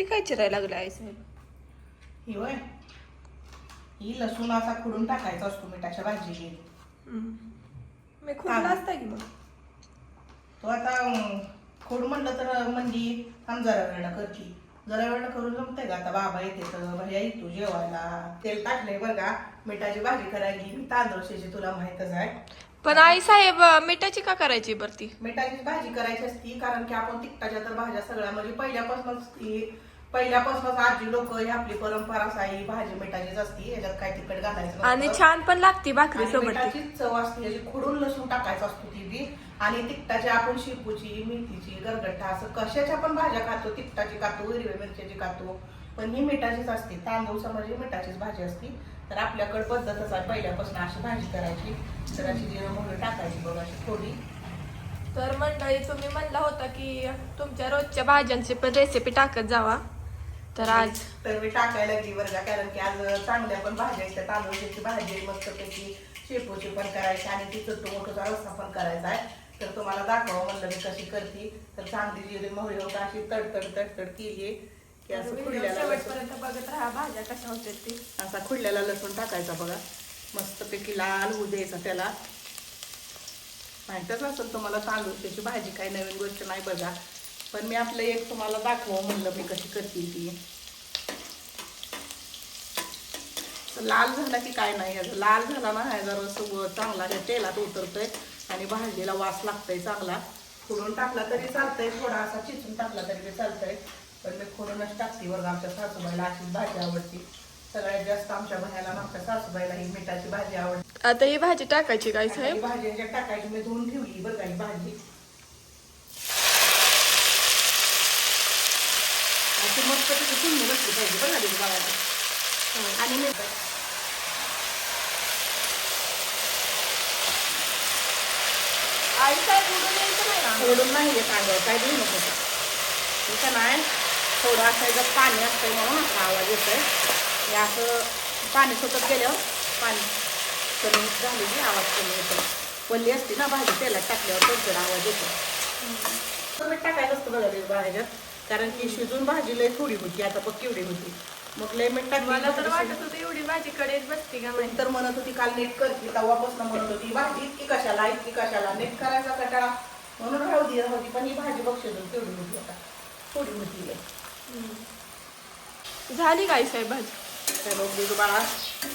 ती काय चिरायला लागली आई ही होय. ही लसूण असा खुडून टाकायचा असतो मिठाच्या हम्म. मी खुडला असता की मग? तो आता खोड म्हणलं तर म्हणजे थांब जरा वेळा करती जरा वेळा करून जमतंय का? आता बाबा येते तर भैया येतो जेवायला. तेल टाकलंय बरं का? मिठाची भाजी करायची मी तांदूळ शिजी तुला माहितच आहे. पण आई साहेब मिठाची का करायची बरं ती? मिठाची भाजी करायची असती कारण की आपण तिखटाच्या तर भाज्या सगळ्या म्हणजे पहिल्यापासूनच ती पहिल्यापासूनच आजी लोक ही आपली परंपरा आहे भाजी मिठाचीच असती याच्यात काय तिखट घालायचं आणि नसतं. छान पण लागते भाकरी आणि सोबत ती. मिठाची चव असते याची खुडून लसूण टाकायचं असतो ती बी. आणि तिखटाची आपण शेपूची मेथीची गरगट्टा असं कशाच्या पण भाज्या खातो तिखटाची खातो हिरव्या मिरच्याची खातो. पण ही मिठाचीच असते तांदूळ म्हणजे मिठाचीच भाजी असते. तर आपल्याकडे पद्धतच आहे पहिल्यापासून अशी भाजी करायची. तर अशी जिरं मोहरी टाकायची बघ अशी थोडी. तर मंडळी तुम्ही म्हणला होता की तुमच्या रोजच्या भाज्यांची पण रेसिपी टाकत जावा. तर आज तर मी टाकायला लागली का कारण की आज चांगल्या पण भाज्या आहेत. त्या तांदूळची भाजी आहे मस्तपैकी शेपूची पण करायची आणि ती चट्टू मोठा रस्सा पण करायचा आहे. तर तुम्हाला दाखवा म्हणलं मी कशी करते. तर चांगली जिरी मोहरी होता अशी तडतड तडतड केली की असं खुडल्याला बघत राहा भाज्या कशा होत्या ती. असा खुडल्याला लसूण टाकायचा बघा. मस्तपैकी लाल होऊ द्यायचा त्याला. माहितच असेल तुम्हाला तांदूळ त्याची भाजी काही नवीन गोष्ट नाही बघा. पण मी आपलं एक तुम्हाला दाखवा म्हणलं मी कशी करते ती. लाल झाला की काय नाही याचं लाल झाला ना ह्याचा रस व- चांगला हे तेलात उतरतोय आणि भाजीला वास लागतोय चांगला. खोडून टाकला तरी चालतंय थोडा असा चिचून टाकला तरी बी चालतंय. पण मी खोडूनच टाकते बघा आमच्या सासूबाईला अशीच भाजी आवडते. सगळ्यात जास्त आमच्या बहिण्याला आणि आमच्या सासूबाईला ही मिठाची भाजी आवडते. आता ही भाजी टाकायची काय साहेब? भाजी टाकायची मी धुवून ठेवली बरं का ही भाजी. अशी मस्त तिथे चुन्नी बसली पाहिजे बरं का तिथे बघायचं आणि मी आई साहेब उडून यायचं नाही ना सोडून नाही येत अंगावर काय देऊ नको तिथं नाही थोडं असं याच्यात पाणी असतंय म्हणून असा आवाज येतोय. हे असं पाणी सुटत गेल्यावर पाणी कमी झाले की आवाज कमी येतो वल्ली असते ना भाजी तेलात टाकल्यावर तडतड आवाज येतो टाकायचं असतं बघा ते भाज्यात कारण की शिजून भाजी लय थोडी होती आता बघ केवढी होती. मग लय मीठ मला तर वाटत होतं एवढी भाजी कडेच बसते का नाही तर म्हणत होती काल नीट करते तवापासून म्हणत होती भाजी इतकी कशाला इतकी कशाला नीट करायचा कटाळा. म्हणून राहू दे दे पण ही भाजी बघ शिजून केवढी होती आता. थोडी होती लय. झाली काय साहेब भाजी? बाळा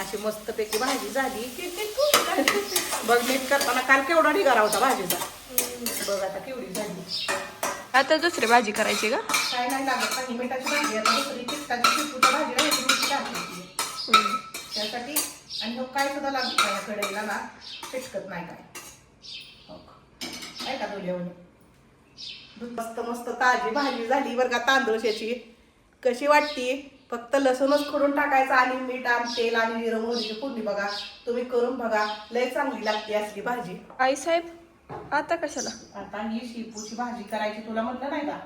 अशी मस्तपैकी भाजी झाली. बघ नीट करताना काल केवढा ढिगारा होता भाजीचा. बघ आता केवढी झाली. आता दुसरी भाजी करायची का काय नाही लागत काही मिठाची भाजी आता दुसरी तिखटाची चिपूची भाजी राहिली ती टाकायची त्यासाठी आणि मग काय सुद्धा लागत नाही या कढईला ना चिटकत नाही काय हो का? का दोन्ही मस्त मस्त ताजी भाजी झाली बरं का तांदूळशाची कशी वाटती फक्त लसूणच खोडून टाकायचं आणि मीठ आणि तेल आणि जिरं मोहरीची फोडणी बघा तुम्ही करून बघा लय चांगली लागते असली भाजी आई साहेब आता कशाला? आता ही शेपूची भाजी करायची तुला म्हटलं नाही का.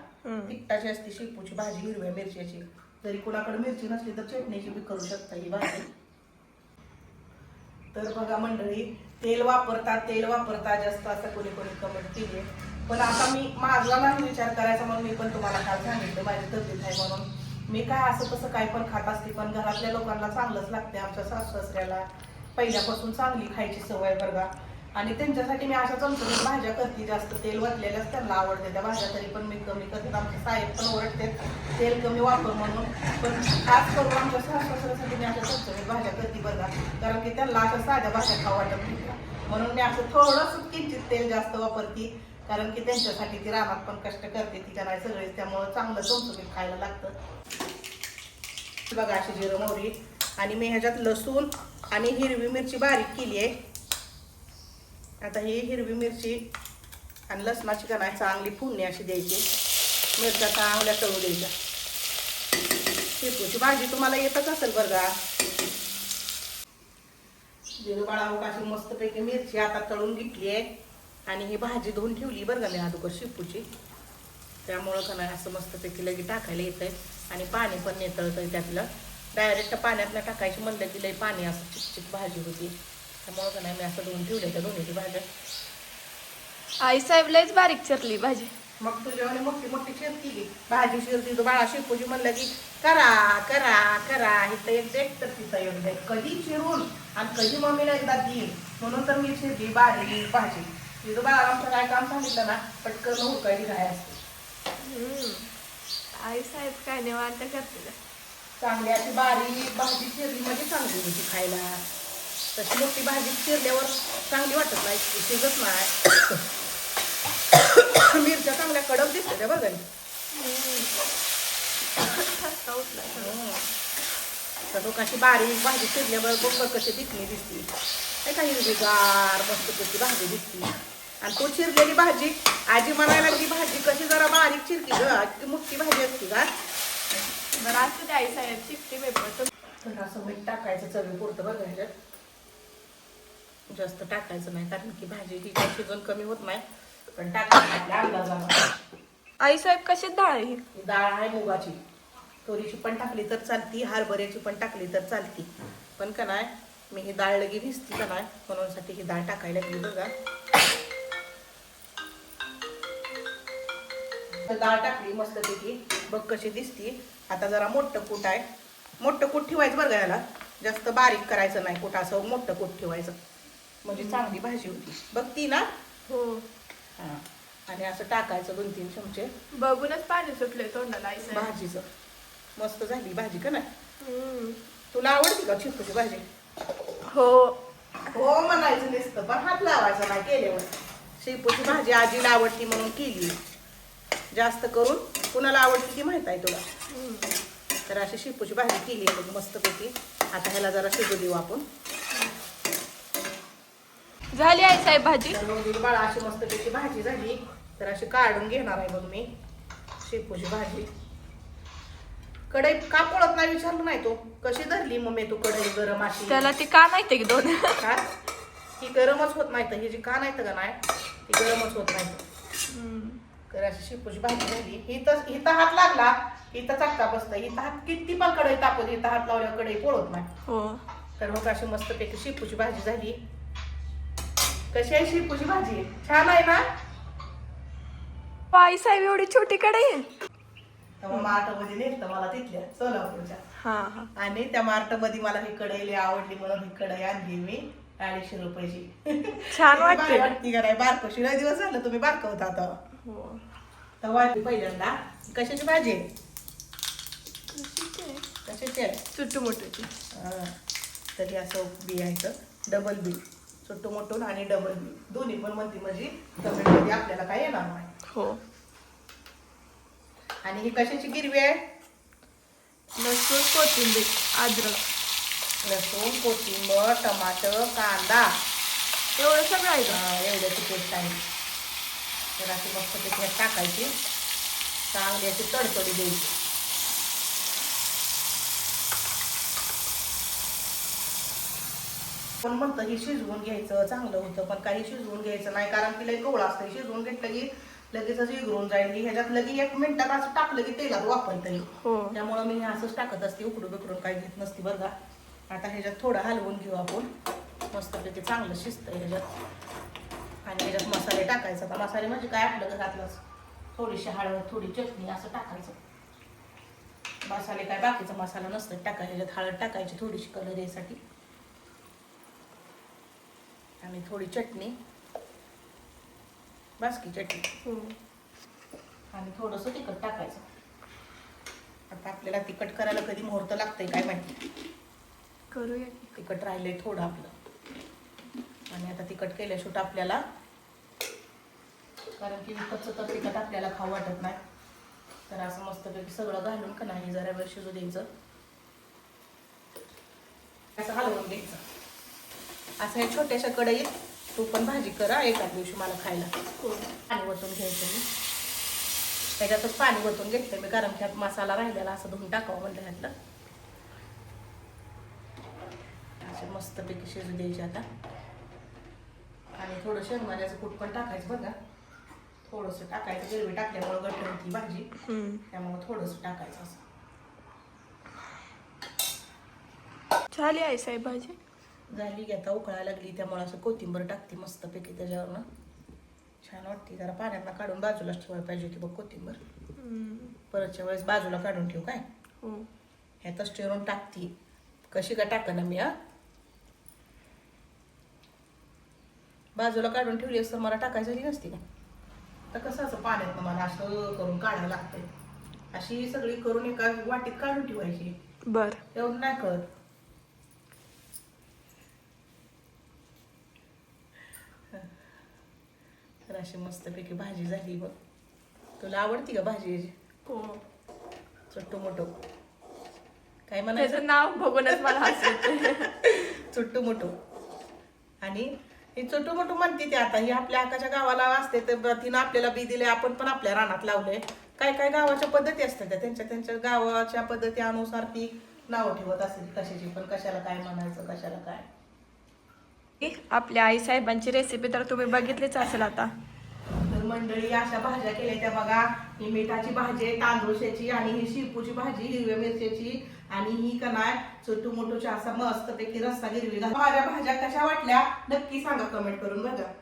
तिखटाची असते शेपूची भाजी हिरव्या मिरच्याची. जरी कुणाकडे मिरची नसली तर चटणीची बी करू शकता ही भाजी. तर बघा मंडळी तेल वापरता तेल वापरता जास्त असं कोणी कोणी कमेंट केली. पण आता मी माझा नाही विचार करायचा म्हणून मी पण तुम्हाला काल सांगितलं माझी तब्येत आहे म्हणून. मी काय असं तसं काय पण खात असते पण घरातल्या लोकांना चांगलंच लागते आमच्या सासू सासऱ्याला पहिल्यापासून चांगली खायची सवय का आणि त्यांच्यासाठी मी अशा चमचमीत भाज्या करते जास्त तेल वतलेल्याच त्यांना आवडते त्या भाज्या तरी पण मी कमी करते. आमचे साहेब पण ओरडते तेल कमी वापर म्हणून. पण खास करून आमच्या सासऱ्यासाठी मी अशा चमचमीत भाज्या करते बघा कारण की त्यांना असं साध्या भाज्या खाऊ वाटत नाही म्हणून मी असं थोडंसं किंचित तेल जास्त वापरते. कारण की त्यांच्यासाठी ती रानात पण कष्ट करते तिच्या नाही सगळेच. त्यामुळं चांगलं चमचमीत खायला लागतं. बघा अशी जिरं मोहरी. आणि मी ह्याच्यात लसूण आणि हिरवी मिरची बारीक केली आहे. आता ही हिरवी मिरची आणि लसणाची का नाही चांगली फुडणी अशी द्यायची. मिरच्या चांगल्या तळू द्यायच्या. शेपूची भाजी तुम्हाला येतच असेल बरं का? बाळा अशी मस्तपैकी मिरची आता तळून घेतली आहे. आणि ही भाजी धुवून ठेवली बरं का मी अगोदर शेपूची. त्यामुळं का नाही असं मस्तपैकी लगे टाकायला येतंय. आणि पाणी पण नेतळतं त्यातलं. डायरेक्ट पाण्यात टाकायची म्हणलं की लई पाणी असं चिकचिक भाजी होती. त्यामुळं का नाही मी असं ठेवले त्या दोन्हीची भाज्या आई साहेब लयच बारीक चिरली भाजी. मग तुझ्यावाने मोठी मोठी चिरती गे भाजी चिरती तो बाळा शिपूजी म्हणलं की करा करा करा. इथं एक देख तर तिथं एक देख कधी चिरून आणि कधी मम्मीला एकदा देईन म्हणून तर मी चिरली बारी भाजी. तिथं बाळा आमचं काय काम सांगितलं ना पटकन उरकायची काय असते. आई साहेब काय निवांत करते चांगली अशी बारीक भाजी चिरली म्हणजे चांगली होती खायला. तशी मोठी भाजी चिरल्यावर चांगली वाटत नाही शिजत नाही. मिरच्या चांगल्या कडक दिसते त्या बघा. तर तो कशी बारीक भाजी चिरल्यावर बघ कशी दिसली दिसती. नाही का हिरवीगार मस्त कशी भाजी दिसती. आणि तो चिरलेली भाजी आजी म्हणायला लागली भाजी कशी जरा बारीक चिरकी ग मोठी भाजी असते का? बरं असं आई साहेब शिकते पेपर तर असं मीठ टाकायचं चवी पुरतं बघा ह्याच्यात. जास्त टाकायचं नाही कारण की भाजी ही काही शिजून कमी होत नाही पण अंदाजानं. आई साहेब कशी डाळ आहे ही? डाळ आहे मुगाची. थोडीशी पण टाकली तर चालती हरभऱ्याची पण टाकली तर चालती. पण का नाही मी ही डाळ लगी भिजती का नाही म्हणून साठी ही डाळ टाकायला लागली बघा. डाळ टाकली मस्त पैकी बघ कशी दिसती. आता जरा मोठं कूट आहे. मोठं कूट ठेवायचं बरं याला? जास्त बारीक करायचं नाही कुठं असं मोठं कूट ठेवायचं. म्हणजे चांगली भाजी होती. बघती ना. हो. हा. आणि असं टाकायचं दोन तीन चमचे. बघूनच पाणी सुटलंय तोंडाला साहेब. भाजीचं. मस्त झाली भाजी का नाही? हम्म. तुला आवडती का चिकूची भाजी? हो. हो म्हणायचं नसतं पण हात लावायचा नाही केल्यावर. शेपूची भाजी आजीला आवडती म्हणून केली. जास्त करून कुणाला आवडती ती माहीत आहे तुला. हम्म. तर अशी शेपूची भाजी केली आहे बघ मस्तपैकी. आता ह्याला जरा शिजू देऊ आपण. झाली आई साहेब भाजी. तर मग ही बाळा अशी मस्तपैकी भाजी झाली. तर अशी काढून घेणार आहे बघ मी. शेपूची भाजी. कढई का पळत नाही विचारलं नाही तो? कशी धरली मम्मी तू कढई गरम अशी? त्याला ते का माहितीये की दोन? ही? गरमच होत नाही तर ही जी का नाही तर का नाही? ती गरमच होत नाही हम्म. तर अशी शिपूची भाजी झाली. हिथं हिथं हात लागला. हिथं चक्का बसतं. हिथं हात किती पण कढई तापत हिथं हात लावल्यावर कढई पोळत नाही. हो. तर मग अशी मस्तपैकी शिपूची भाजी झाली. कशी आहे शिपूची भाजी? छान आहे ना? आई साहेब एवढी छोटी कढई आहे. तेव्हा मार्टमध्ये नेलं मला तिथल्या सोलापूरच्या. हा हा. आणि त्या मार्टमध्ये मला ही कढई लई आवडली म्हणून ही कढई आणली मी अडीचशे रुपयाची. छान वाटते. वाटती का नाही? बारकोशी लय दिवस झालं तुम्ही बारकं होता आता. हो. तेव्हा आली पहिल्यांदा. कशाची भाजी? आहे कशाची आहे? चुट्टू मोठूची हा. तरी असं बी यायचं डबल बी छोटं मोठून आणि डबल बी दोन्ही पण म्हणते म्हणजे कमेंटमध्ये आपल्याला काय येणार नाही. हो. आणि ही कशाची गिरवी आहे? लसूण कोथिंबीर अद्रक. लसूण कोथिंबर टमाटर कांदा. एवढं सगळं आहे का? एवढ्याची पेस्ट आहे. तर अशी मस्त त्याच्यात टाकायची. चांगली अशी तडतडी द्यायची. पण म्हणतं ही शिजवून घ्यायचं चांगलं होतं पण काही शिजवून घ्यायचं नाही कारण तिला कवळं असतं शिजवून घेतलं की लगेचच इगरून जाईल. की ह्याच्यात लगे एक मिनिटात असं टाकलं की तेलात वापरता येईल हो. त्यामुळं मी हे असंच टाकत असते उकडून बिकडून काही घेत नसते बरं का. आता ह्याच्यात थोडं हलवून घेऊ आपण. मस्तपैकी चांगलं शिजतं ह्याच्यात. आणि ह्याच्यात मसाले टाकायचे. आता मसाले म्हणजे काय आपलं घरातलंच थोडीशी हळद थोडी चटणी असं टाकायचं. मसाले काय बाकीचा मसाला नसतं टाका ह्याच्यात. हळद टाकायची थोडीशी कलर यासाठी. आणि थोडी चटणी बासकी चटणी. हो. आणि थोडंसं तिखट टाकायचं. आता आपल्याला तिखट करायला कधी मुहूर्त लागतंय काय माहिती? करूया. तिखट राहिलंय थोडं आपलं. आणि आता तिखट केल्याशिवाय आपल्याला कारण की विकतचं तर तिखट आपल्याला खाऊ वाटत नाही. तर असं मस्तपैकी सगळं घालून का नाही जरा वेळ शिजू द्यायचं. असं हलवून द्यायचं असं हे छोट्याशा कढईत तू पण भाजी करा एकाच दिवशी मला खायला. पाणी वतून घ्यायचं मी. त्याच्यातच पाणी वतून घेतलं मी कारण ह्यात मसाला राहिलेला असं धुवून टाकावं म्हणलं ह्यातलं. असे मस्तपैकी शिजू द्यायचे आता. आणि थोडं शेंगदाण्याचं कूट पण टाकायचं बघा. थोडंसं टाकायचं गिरवी टाकल्यामुळं गट्ट होती भाजी. त्यामुळं थोडंसं टाकायचं असं. झाली आई साहेब भाजी? झाली की आता उकळायला लागली त्यामुळे असं कोथिंबीर टाकते मस्तपैकी त्याच्यावरनं. छान वाटते जरा पाण्यातनं काढून बाजूलाच ठेवायला पाहिजे होती बघ कोथिंबर. परतच्या वेळेस बाजूला काढून ठेवू काय? हो. ह्यातच चिरून टाकती. कशी का टाका ना मी हा? बाजूला काढून ठेवली असतं मला टाकायची झाली नसती का? तर कसं असं पाण्यात मला असं करून काढायला लागतंय. अशी सगळी करून एका वाटीत काढून ठेवायची. बर. एवढं नाही कळत. अशी मस्तपैकी भाजी झाली बघ. तुला आवडती का भाजी? हो. चट्टू मोठो काय म्हणायचं? नाव बघूनच मला हसू येते चुट्टू मोठू आणि हे चुट्टू मोठू म्हणते ते आता ही आपल्या आकाच्या गावाला असते तर तिनं आपल्याला बी दिले आपण पण आपल्या रानात लावले. काय काय गावाच्या पद्धती असतात त्या? त्यांच्या त्यांच्या गावाच्या पद्धती अनुसार ती नावं ठेवत असेल कशाची पण कशाला काय म्हणायचं कशाला काय. आपल्या आई साहेबांची रेसिपी तर तुम्ही बघितलीच असेल आता. मंडळी अशा भाज्या केल्या त्या बघा. ही मिठाची भाजी आहे तांदूळशाची आणि ही शिपूची भाजी हिरव्या मिरच्याची आणि ही का नाही छोटू मोठूच्या असा मस्त पैकी रस्ता हिरवी भाज्या माझ्या भाज्या कशा वाटल्या? नक्की सांगा कमेंट करून बघा.